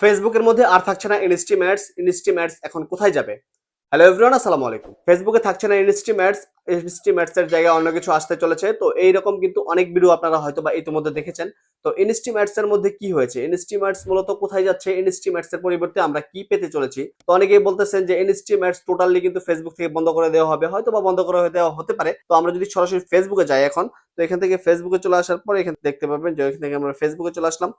ফেসবুকের মধ্যে আর থাকছে না ইনস্টিম অ্যাডস ইনস্টিম অ্যাডস এখন কোথায় যাবে? হ্যালো এভরিওয়ান আসসালামু আলাইকুম। ফেসবুকে থাকছে না ইনস্টিম অ্যাডস ইনস্টিম অ্যাডস এর জায়গায় অন্য কিছু আসতে চলেছে। তো এইরকম কিন্তু অনেক ভিডিও আপনারা হয়তো বা ইতিমধ্যে দেখেছেন। তো ইনস্টিম অ্যাডস এর মধ্যে কি হয়েছে? ইনস্টিম অ্যাডস মূলত কোথায় যাচ্ছে? ইনস্টিম অ্যাডস এর পরিবর্তে আমরা কি পেতে চলেছি? তো অনেকেই বলতেছেন যে ইনস্টিম অ্যাডস টোটালি কিন্তু ফেসবুক থেকে বন্ধ করে দেওয়া হবে। হয়তো বা বন্ধ করে দেওয়া হতে পারে। তো আমরা যদি সরাসরি ফেসবুকে যাই এখন, তো এখান থেকে ফেসবুকে চলে আসার পর এখানে দেখতে পাবেন যে এখান থেকে আমরা ফেসবুকে চলে আসলাম।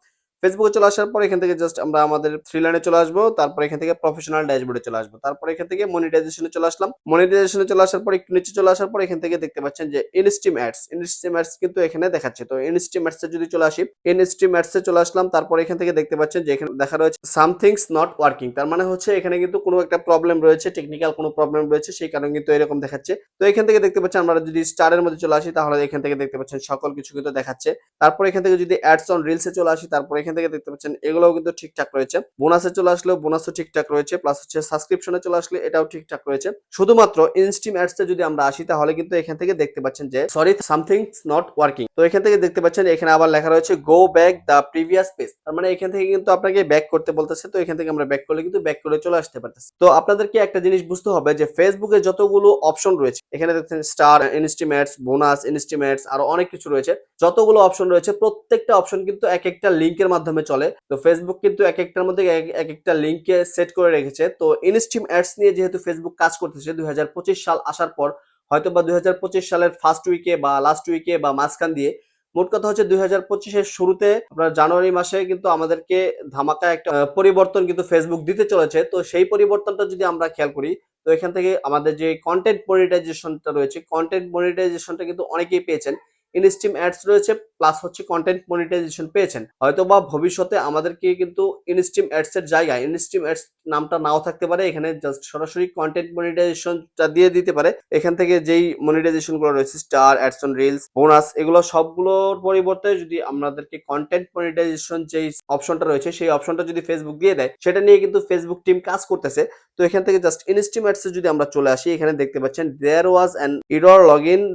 ফেসবুকে চলে আসার পর এখান থেকে জাস্ট আমরা আমাদের থ্রি লাইনে চলে আসব, তারপর এখান থেকে প্রফেশনাল ড্যাশবোর্ডে চলে আসব, তারপর এখান থেকে মনিটাইজেশনে চলে আসলাম। মনিটাইজেশনে চলে আসার পর একটু নিচে চলে আসার পর এখান থেকে দেখতে পাচ্ছেন যে ইনস্টিম অ্যাডস ইনস্টিম অ্যাডস কিন্তু এখানে দেখাচ্ছে। তো ইনস্টিম অ্যাডস এ যদি চলে আসি ইনস্টিম অ্যাডস এ চলে আসলাম, তারপর এখান থেকে দেখতে পাচ্ছেন যে এখানে দেখা রয়েছে সামথিংস নট ওয়ার্কিং তার মানে হচ্ছে এখানে কিন্তু কোনো একটা প্রবলেম রয়েছে টেকনিক্যাল কোনো প্রবলেম রয়েছে, সেই কারণে কিন্তু এরকম দেখাচ্ছে। তো এখান থেকে দেখতে পাচ্ছেন আমরা যদি স্টারের মধ্যে চলে আসি, তাহলে এখান থেকে দেখতে পাচ্ছেন সকল কিছু কিন্তু দেখাচ্ছে। তারপর এখান থেকে যদি অ্যাডস অন রিলসে চলে আসি, তারপর এখান থেকে দেখতে পাচ্ছেন, এগুলোও কিন্তু ঠিকঠাক রয়েছে। বোনাসে চলে আসলেও বোনাসও ঠিকঠাক রয়েছে প্লাস হচ্ছে সাবস্ক্রিপশনে চলে আসলে এটাও ঠিকঠাক রয়েছে। শুধুমাত্র ইনস্টিম অ্যাডস যদি আমরা আসি, তাহলে কিন্তু এখান থেকে দেখতে পাচ্ছেন যে সরি সামথিং নট ওয়ার্কিং তো এখান থেকে দেখতে পাচ্ছেন, এখানে আবার লেখা রয়েছে go back the previous page তার মানে এখান থেকে কিন্তু আপনাকে ব্যাক করতে বলতেছে, তো এখান থেকে আমরা ব্যাক করলে কিন্তু ব্যাক করে চলে আসতে পারতেছি। তো আপনাদেরকে একটা জিনিস বুঝতে হবে যে ফেসবুকে যতগুলো অপশন রয়েছে, এখানে দেখছেন স্টার ইনস্টিমেটস বোনাস ইনস্টিমেটস আরও অনেক কিছু রয়েছে। যতগুলো অপশন রয়েছে, প্রত্যেকটা অপশন কিন্তু এক একটা লিঙ্কের মাধ্যমে চলে। তো ফেসবুক কিন্তু এক একটার মধ্যে এক এক একটা লিঙ্কে সেট করে রেখেছে। তো ইনস্টিম অ্যাডস নিয়ে যেহেতু ফেসবুক কাজ করতেছে, দুই হাজার পঁচিশ সাল আসার পর হয়তো বা দুই হাজার পঁচিশ সালের ফার্স্ট উইকে বা লাস্ট উইকে বা মাঝখান দিয়ে, মোট কথা হচ্ছে দুই হাজার পঁচিশের শুরুতে আপনার জানুয়ারি মাসে কিন্তু আমাদেরকে ধামাকা একটা পরিবর্তন কিন্তু ফেসবুক দিতে চলেছে। তো সেই পরিবর্তনটা যদি আমরা খেয়াল করি, তো এখান থেকে আমাদের যে কন্টেন্ট মনিটাইজেশনটা রয়েছে কন্টেন্ট মনিটাইজেশনটা কিন্তু অনেকেই পেয়েছেন। ইনস্টিম অ্যাডস রয়েছে প্লাস হচ্ছে কন্টেন্ট মনিটাইজেশন পেয়েছেন। হয়তো বা ভবিষ্যতে আমাদেরকে কিন্তু ইনস্টিম অ্যাডস এর জায়গায় ইনস্টিম অ্যাডস নামটা নাও থাকতে পারে, এখানে জাস্ট সরাসরি কন্টেন্ট মনিটাইজেশনটা দিয়ে দিতে পারে। এখান থেকে যেই মনিটাইজেশনগুলো রয়েছে star ads on reels bonus এগুলো সবগুলোর পরিবর্তে যদি আমাদেরকে কন্টেন্ট মনিটাইজেশন যেই অপশনটা রয়েছে, সেই অপশনটা যদি ফেসবুক দিয়ে দেয়, সেটা নিয়ে কিন্তু ফেসবুক টিম কাজ করতেছে। তো এখান থেকে জাস্ট ইনস্টিম অ্যাডস যদি আমরা চলে আসি, এখানে দেখতে পাচ্ছেন there was an error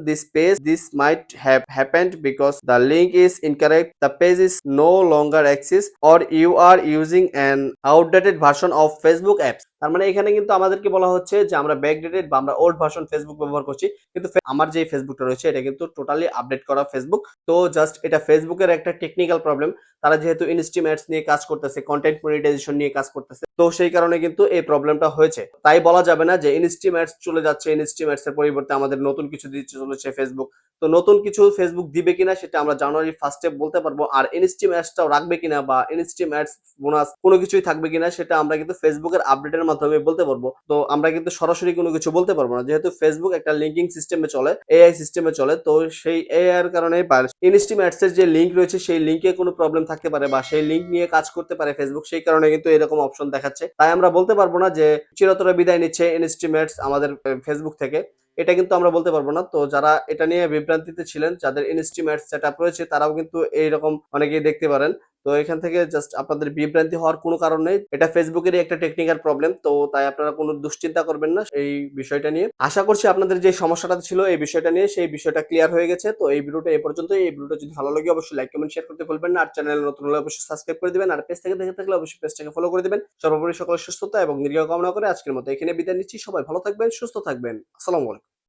this this this might might have happened because the link is incorrect. The page is no longer access or you are using an outdated version of facebook apps তার মানে এখানে কিন্তু আমাদেরকে বলা হচ্ছে যে আমরা backdated বা আমরা ওল্ড ভার্সন ফেসবুক ব্যবহার করছি। কিন্তু আমার যে ফেসবুকটা রয়েছে, এটা কিন্তু টোটালি আপডেট করা ফেসবুক তো জাস্ট এটা ফেসবুকের একটা টেকনিক্যাল প্রবলেম তারা যেহেতু ইনস্টিম অ্যাডস নিয়ে কাজ করতেছে কন্টেন্ট মনিটাইজেশন নিয়ে কাজ করতেছে, তো সেই কারণে কিন্তু এই প্রবলেমটা হয়েছে। তাই বলা যাবে না যে ইনস্টিম অ্যাডস চলে যাচ্ছে ইনস্টিম অ্যাডস এর পরিবর্তে আমাদের নতুন কিছু দিচ্ছে চলেছে ফেসবুক তো নতুন কিছু ফেসবুক দিবে কিনা সেটা আমরা জানুয়ারি ফার্স্টে বলতে পারব। আর ইনস্টিম অ্যাডসটাও রাখবে কিনা বা ইনস্টিম অ্যাডস বোনাস কোনো কিছুই থাকবে কিনা সেটা আমরা কিন্তু ফেসবুকের আপডেটের মাধ্যমে বলতে পারব। তো আমরা কিন্তু সরাসরি কোনো কিছু বলতে পারব না। যেহেতু ফেসবুক একটা লিঙ্কিং সিস্টেমে চলে এআই সিস্টেমে চলে, তো সেই এআই এর কারণে ইনস্টিম অ্যাডস এর যে লিঙ্ক রয়েছে, সেই লিঙ্কে কোনো প্রবলেম থাকতে পারে বা সেই লিঙ্ক নিয়ে কাজ করতে পারে ফেসবুক সেই কারণে কিন্তু এরকম অপশন দেখাচ্ছে। তাই আমরা বলতে পারব না যে চিরতরে বিদায় নিচ্ছে ইনস্টিমেটস আমাদের ফেসবুক থেকে। এটা কিন্তু আমরা বলতে পারব না। তো যারা এটা নিয়ে বিভ্রান্তিতে ছিলেন, যাদের ইনস্টিমেট সেট আপ রয়েছে, তারাও কিন্তু এইরকম অনেকেই দেখতে পারেন। তো এখান থেকে জাস্ট আপনাদের বিভ্রান্তি হওয়ার কোনো কারণ নেই। এটা ফেসবুকেরই একটা টেকনিক্যাল প্রবলেম তো তাই আপনারা কোনো দুশ্চিন্তা করবেন না এই বিষয়টা নিয়ে। আশা করছি আপনাদের যে সমস্যাটা ছিল এই বিষয়টা নিয়ে, সেই বিষয়টা ক্লিয়ার হয়ে গেছে। তো এই ভিডিওটা এই পর্যন্ত এই ভিডিওটা যদি ভালো লাগে, অবশ্যই লাইক কমেন্ট শেয়ার করতে ভুলবেন না। আর চ্যানেল নতুন হলে অবশ্যই সাবস্ক্রাইব করে দিবেন। আর পেজ থেকে দেখে থাকলে অবশ্যই পেজটাকে ফলো করে দিবেন। সর্বোপরি সকলের সুস্থতা এবং নিরীহ কামনা করে আজকের মতো এখানে বিদায় নিচ্ছি। সবাই ভালো থাকবেন, সুস্থ থাকবেন। আসসালামু আলাইকুম।